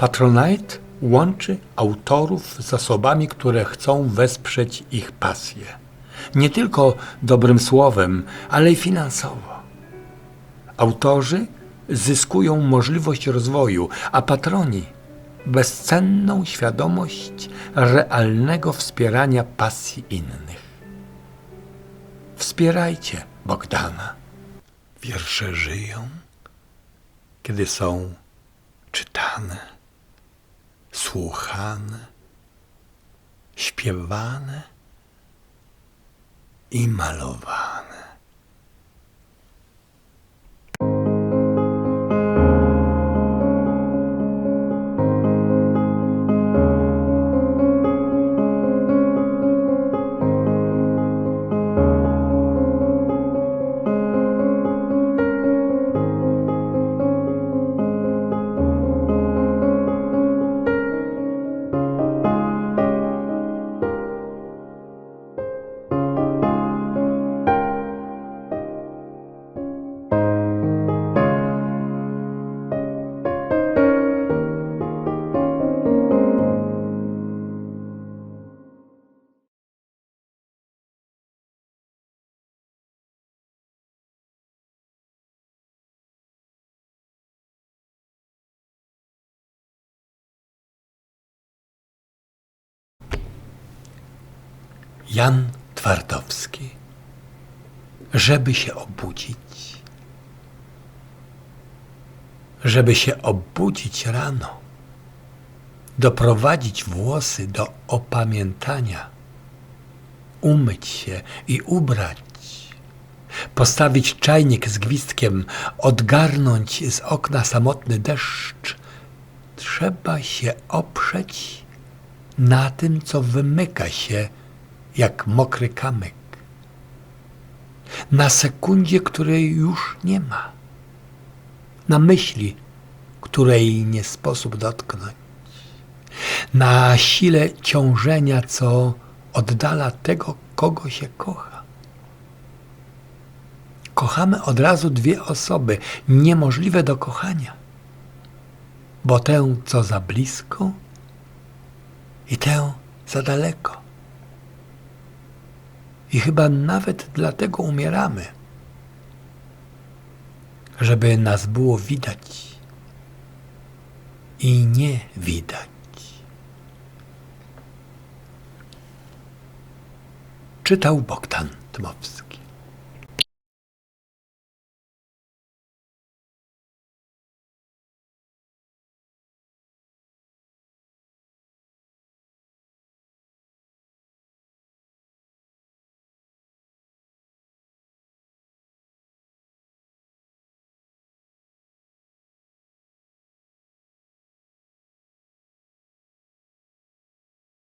Patronite łączy autorów z osobami, które chcą wesprzeć ich pasję. Nie tylko dobrym słowem, ale i finansowo. Autorzy zyskują możliwość rozwoju, a patroni bezcenną świadomość realnego wspierania pasji innych. Wspierajcie Bogdana. Wiersze żyją, kiedy są czytane, słuchane, śpiewane i malowane. Jan Twardowski. Żeby się obudzić. Żeby się obudzić rano. Doprowadzić włosy do opamiętania. Umyć się i ubrać. Postawić czajnik z gwizdkiem, odgarnąć z okna samotny deszcz. Trzeba się oprzeć na tym, co wymyka się jak mokry kamyk. Na sekundzie, której już nie ma. Na myśli, której nie sposób dotknąć. Na sile ciążenia, co oddala tego, kogo się kocha. Kochamy od razu dwie osoby, niemożliwe do kochania. Bo tę, co za blisko, i tę za daleko. I chyba nawet dlatego umieramy, żeby nas było widać i nie widać. Czytał Bogdan Dmowski.